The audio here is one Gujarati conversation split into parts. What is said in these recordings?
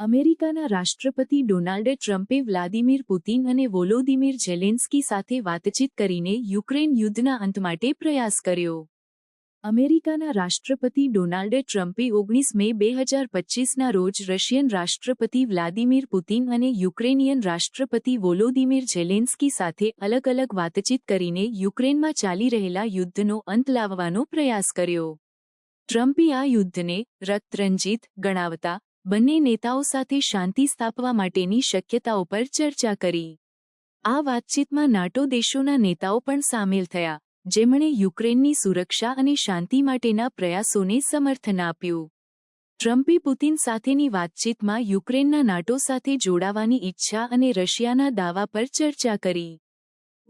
અમેરિકાના રાષ્ટ્રપતિ ડોનાલ્ડ ટ્રમ્પે વ્લાદિમીર પુતિન અને વોલોદિમીર ઝેલેન્સ્કી સાથે વાતચીત કરીને યુક્રેન યુદ્ધના અંત માટે પ્રયાસ કર્યો. અમેરિકાના રાષ્ટ્રપતિ ડોનાલ્ડ ટ્રમ્પે ઓગણીસ મે બે હજાર પચીસના રોજ રશિયન રાષ્ટ્રપતિ વ્લાદિમીર પુતિન અને યુક્રેનિયન રાષ્ટ્રપતિ વોલોદિમીર ઝેલેન્સ્કી સાથે અલગ અલગ વાતચીત કરીને યુક્રેનમાં ચાલી રહેલા યુદ્ધનો અંત લાવવાનો પ્રયાસ કર્યો. ટ્રમ્પે આ યુદ્ધને રક્તરંજિત ગણાવતા બંને નેતાઓ સાથે શાંતિ સ્થાપવા માટેની શક્યતાઓ પર ચર્ચા કરી. આ વાતચીતમાં નાટો દેશોના નેતાઓ પણ સામેલ થયા, જેમણે યુક્રેનની સુરક્ષા અને શાંતિ માટેના પ્રયાસોને સમર્થન આપ્યું. ટ્રમ્પે પુતિન સાથેની વાતચીતમાં યુક્રેનના નાટો સાથે જોડાવાની ઈચ્છા અને રશિયાના દાવા પર ચર્ચા કરી.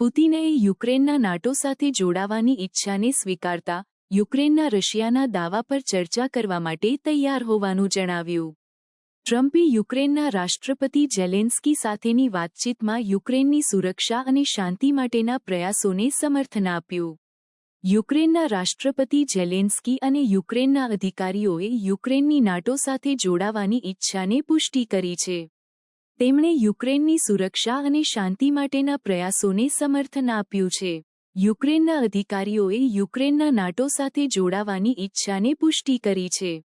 પુતિને યુક્રેનના નાટો સાથે જોડાવાની ઈચ્છાને સ્વીકારતા, યુક્રેનના રશિયાના દાવા પર ચર્ચા કરવા માટે તૈયાર હોવાનું જણાવ્યું. ટ્રમ્પે યુક્રેનના રાષ્ટ્રપતિ જેલેન્સ્કી સાથેની વાતચીતમાં યુક્રેનની સુરક્ષા અને શાંતિ માટેના પ્રયાસોને સમર્થન આપ્યું. યુક્રેનના રાષ્ટ્રપતિ જેલેન્સ્કી અને યુક્રેનના અધિકારીઓએ યુક્રેનની નાટો સાથે જોડાવાની ઈચ્છાને પુષ્ટિ કરી છે. તેમણે યુક્રેનની સુરક્ષા અને શાંતિ માટેના પ્રયાસોને સમર્થન આપ્યું છે. યુક્રેનના અધિકારીઓએ યુક્રેનના નાટો સાથે જોડાવાની ઈચ્છાને પુષ્ટિ કરી છે.